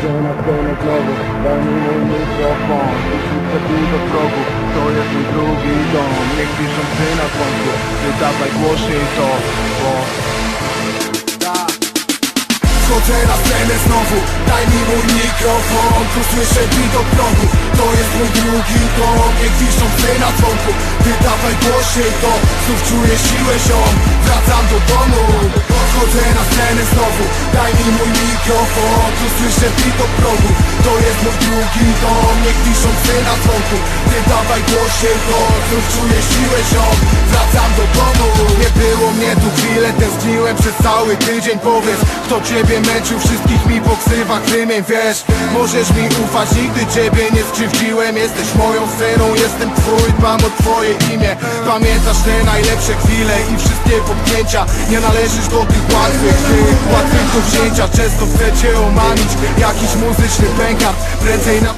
znowu Daj mi mój mikrofon. Wrócę tu do progu To jest mój drugi dom. Niech piszą ty na końcu Wydawaj głośniej to Bo Wchodzę na scenę znowu? Daj mi mój mikrofon. Tu słyszę bit od To jest mój drugi dom. Niech wiszą psy na dzwonku Wydawaj głośniej to. Znów czuję siłę ziom. Wracam do domu Wchodzę na scenę znowu. Daj mi mój mikrofon Tu słyszę bit od progu. To jest mój drugi dom Niech wiszą psy na dzwonku Wydawaj głośniej to Znów czuję siłę ziom. Wracam do domu Nie było mnie tu Tęskniłem przez cały tydzień Powiedz kto ciebie męczył Wszystkich mi poksywa krymień Wiesz, możesz mi ufać Nigdy ciebie nie skrzywdziłem. Jesteś moją sceną, jestem twój Dbam o twoje imię. Pamiętasz te najlepsze chwile I wszystkie potknięcia. Nie należysz do tych łatwych Tych łatwych do wzięcia. Często chcę cię omamić Jakiś muzyczny pękat Prędzej na...